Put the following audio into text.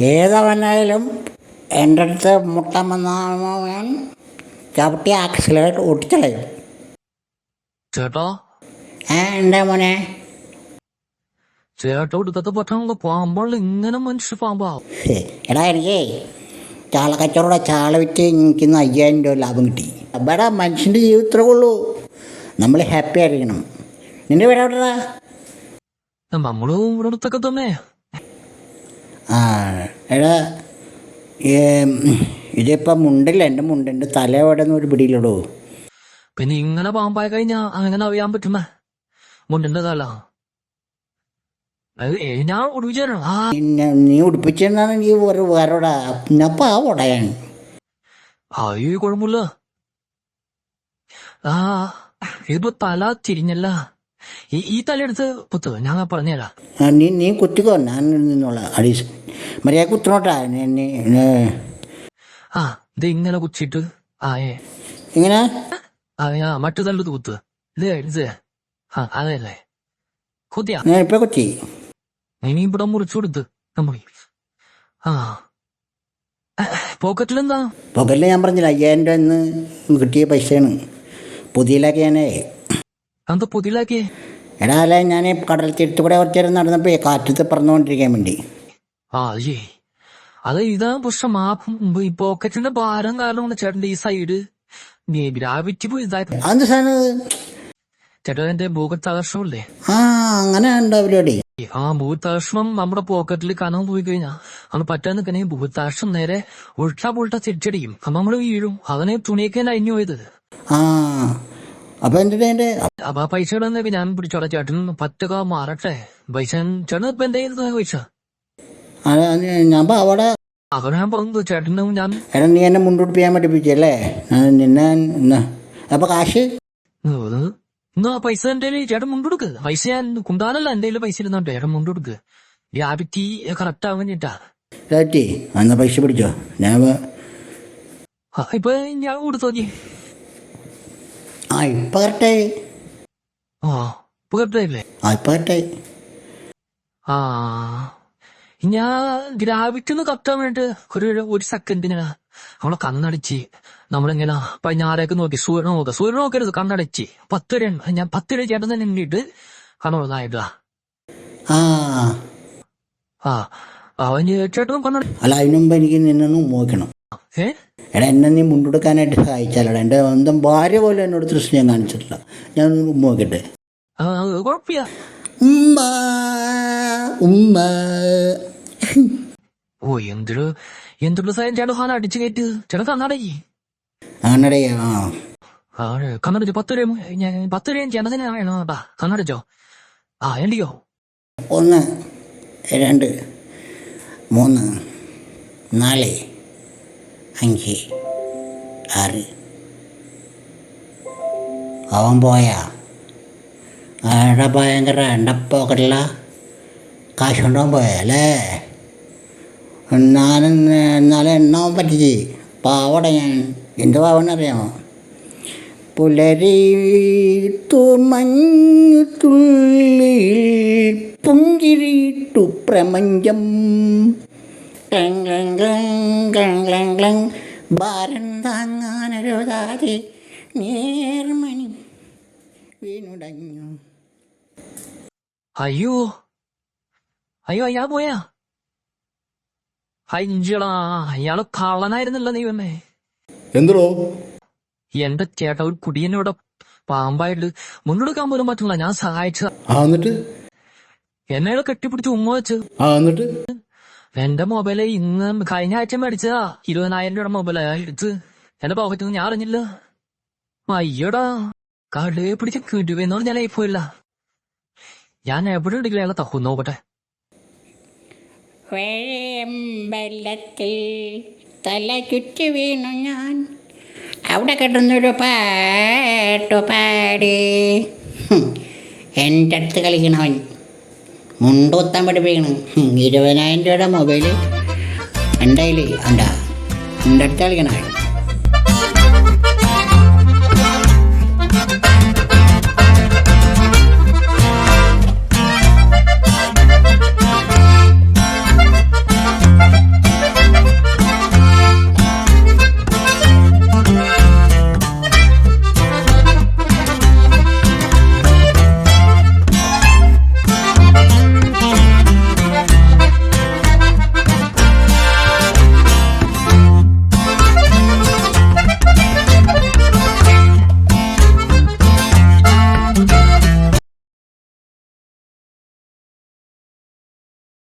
ഏതവനായാലും എന്റെ അടുത്ത് മുട്ട വന്നാൽ ചവിട്ടി ആക്സിലേറ്റ് ഒട്ടിച്ചളയും ചേട്ടാ? ഏ എന്താ മോനെ? ചേട്ടാ എടുത്തത് പറ്റാനുള്ള ഇങ്ങനെ മനുഷ്യ പാമ്പാവും എടാ എനിക്ക് ചാള കച്ചവടം ചാള വിറ്റ് എനിക്ക് ഇന്ന് അയ്യായിരം രൂപ ലാഭം കിട്ടി. അവിടെ മനുഷ്യന്റെ ജീവിതത്തിലേ ഉള്ളൂ. നമ്മൾ ഹാപ്പി ആയിരിക്കണം. നിന്റെ പേര് എവിടെടാ? നമ്മളും ഇവിടെ അടുത്തൊക്കെ തന്നെ. ആ എടാ ഇതിപ്പം മുണ്ടില്ല എന്റെ മുണ്ടിന്റെ തല എവിടെ നിന്ന് ഒരു പിടിയിലിടൂ പിന്നെ ഇങ്ങനെ പാമ്പായി കഴിഞ്ഞാ അങ്ങനെ അറിയാൻ പറ്റുമേ? മുണ്ടിന്റെ തല. ഞാൻ ആ. നീ ഉടുപ്പിച്ചെന്നാണ് നീ വേറെ വേറോടാ ഞാൻ പാവോടയാണ് അയ്യോ കുഴപ്പമില്ല. ആ ഇതിപ്പോ തല തിരിഞ്ഞല്ല. ഈ ഈ തല എടുത്ത് പുത്ത് ഞാൻ പറഞ്ഞുതരാം നീ നീ കുത്തിക്കോ. ഞാൻ നിന്നോളാം. അടീസ് മര്യാദ നീ- ആ ഇത് ഇങ്ങനെ കുച്ചിട്ട് ആ ഏ. ഇങ്ങനെ ആ ആ, മറ്റു തല്ലത് കുത്ത്. ഇത് ഇത് ആ അതല്ലേ. കുത്തിയാ. ഇപ്പൊ കുത്തി. ഇനി ഇവിടെ മുറിച്ചു കൊടുത്ത് നമ്മൾ ആ. പോക്കറ്റിലെന്താ പോക്കറ്റിൽ ഞാൻ പറഞ്ഞില്ല അയ്യായിരം രൂപ ഇന്ന് കിട്ടിയ പൈസയാണ്. പുതിയ ഞാനേ എന്താ പുതിയിലാക്കി എടാ അല്ല ഞാൻ കടൽ തീരത്ത് കൂടെ കുറച്ചു നേരം നടന്നപ്പോൾ കാറ്റത്ത് പറന്നുകൊണ്ടിരിക്കാൻ വേണ്ടി. ആ അയ്യേ അത് ഇതാ പ്രശ്നം. ആ ഈ പോക്കറ്റിന്റെ ഭാരം കാരണം ചേട്ടന്റെ ഈ സൈഡ് ഗ്രാവിറ്റി പോയി ഇതായിരുന്നു. അത് സാധനം ചേട്ടാ എന്റെ ഭൂഗത്താകർഷമല്ലേ ആ അങ്ങനെ ആ ഭൂത്താക്ഷ്മം നമ്മുടെ പോക്കറ്റിൽ കനം പോയി കഴിഞ്ഞാൽ അന്ന് പറ്റാൻ നിൽക്കണേ ഭൂത്താക്ഷം നേരെ ഉൾട്ട പുൾട്ട തിരിച്ചടിക്കും. അപ്പൊ നമ്മൾ വീഴും. അതിനെ തുണിയൊക്കെ അഞ്ഞു പോയത്. ആ. അപ്പൊ എന്റെ എന്റെ അപ്പൊ പൈസ ഞാൻ പിടിച്ചോളെ ചേട്ടൻ. പറ്റൊക്കെ മാറട്ടെ. പൈസ ചേട്ടൻ ഇപ്പൊ എന്തായിരുന്നു പൈസ? ഞാൻ അവിടെ അങ്ങനെ ഞാൻ പറഞ്ഞു. ചേട്ടനും ഞാൻ എടാ നീ എന്നെ മുന്നോട്ട് ചെയ്യാൻ പഠിപ്പിച്ചല്ലേ നിന്നെ അപ്പൊ കാശ്? എന്നാ പൈസ എന്റെ ചേട്ടൻ മുണ്ടെടുക്ക്. പൈസ ഞാൻ കുണ്ടാനല്ല എന്റെ പൈസ ഇരുന്നോട്ടെ ചേട്ടൻ മുണ്ടെടുക്ക്. ഗ്രാവിറ്റി കറക്റ്റ് ആവാൻ ചേട്ടാ അന്ന പൈസ പിടിച്ചോ? ഞാൻ ഇപ്പൊ ഞാൻ കൊടുത്തോ നീ? ആ ഇപ്പൊ കറക്റ്റായി ആ ഇപ്പൊ കറക്റ്റായില്ലേ ആ ഇപ്പൊ കറക്റ്റായി ആ ഞാൻ ഗ്രാവിറ്റി കത്താൻ വേണ്ടി ഒരു ഒരു സെക്കൻഡിനാ അവളെ കണ്ണടച്ച് നമ്മളിങ്ങനെ പതിനാറേക്ക് നോക്കി സൂര്യൻ നോക്കുക സൂര്യൻ നോക്കരുത് കണ്ണടച്ച്. പത്ത് ഞാൻ പത്ത് രൂപ ചേട്ടൻ തന്നെ എണ്ണിട്ട് കണ്ണുള്ളതായിട്ടാ ആ. അവൻ ചേട്ടനും കണ്ണട അല്ല അതിനുമ്പ് എനിക്ക് നിന്നെ നോക്കണം. എടാ എന്നെ നീ മുണ്ടെടുക്കാനായിട്ട് സഹായിച്ചാലടാ. എന്റെ സ്വന്തം ഭാര്യ പോലും എന്നോട് ഞാൻ കാണിച്ചിട്ടില്ല. ഞാൻ നോക്കട്ടെ. കുഴപ്പമില്ല. ഉമ്മ ഉമ്മ. ഓ എന്തൊരു എന്തൊരു സാധനം ചേട്ടൻ ഹാന അടിച്ചു കയറ്റ് ചേട്ടൻ കണ്ണടക്കി അങ്ങനടേ ആ. ആ കണ്ണടച്ചു പത്ത് രൂപ ഞാൻ പത്ത് രൂപ ചേട്ടൻ തന്നെ വേണോ കേട്ടാ കണ്ണടച്ചോ. ആ എണ്ടിയോ ഒന്ന് രണ്ട് മൂന്ന് നാല്. അഞ്ച് ആറ്. അവൻ പോയാ? ആടെ ഭയങ്കര എന്റെ പോക്കറ്റില്ല കാശ് കൊണ്ടുപോകാൻ പോയാ അല്ലേ? എന്നാലും എന്നാലും എണ്ണാൻ പറ്റിച്ച്. പാവട ഞാൻ. എന്ത് പാവനറിയാമോ? പുലരി മഞ്ഞു തുള്ളിയിൽ പുഞ്ചിരിട്ടു പ്രപഞ്ചം. ഭാരം താങ്ങാനൊരുതാതെ നേർമണി വീണുടഞ്ഞു. അയ്യോ അയ്യോ അയ്യാ പോയാ. അഞ്ചളാ അയാൾ കള്ളനായിരുന്നല്ലോ ദൈവമേ. എന്തോ എന്റെ ചേട്ട ഒരു കുടിയനോടെ പാമ്പായിട്ട് മുന്നെടുക്കാൻ പോലും പറ്റില്ല. ഞാൻ സഹായിച്ചു എന്നിട്ട്? എന്നെ കെട്ടിപ്പിടിച്ച് ഉമ്മ വെച്ച്. എന്നിട്ട്? എന്റെ മൊബൈൽ ഇന്ന് കഴിഞ്ഞ ആഴ്ച മേടിച്ചതാ. ഇരുപതിനായിരം രൂപയുടെ മൊബൈലാ എടുത്ത്. എന്റെ പോക്കറ്റിൽ ഞാൻ അറിഞ്ഞില്ല. അയ്യോടാ കടുവ പിടിച്ച് കിടുവെന്നോട് ഞാൻ പോയില്ല ഞാൻ എവിടെ എടുക്കില്ല അയാളെ നോക്കട്ടെ. തല ചുറ്റി വീണു ഞാൻ. അവിടെ കിടന്നൊരു പാട്ടു പാടി. എന്റെ അടുത്ത് കളിക്കണവൻ. മുണ്ടൂത്താൻ പഠിപ്പിക്കണം. ഇരുപതിനായിരം രൂപയുടെ മൊബൈൽ എന്റെ കയ്യിൽ ഉണ്ടാ എന്റെ അടുത്ത് കളിക്കണവൻ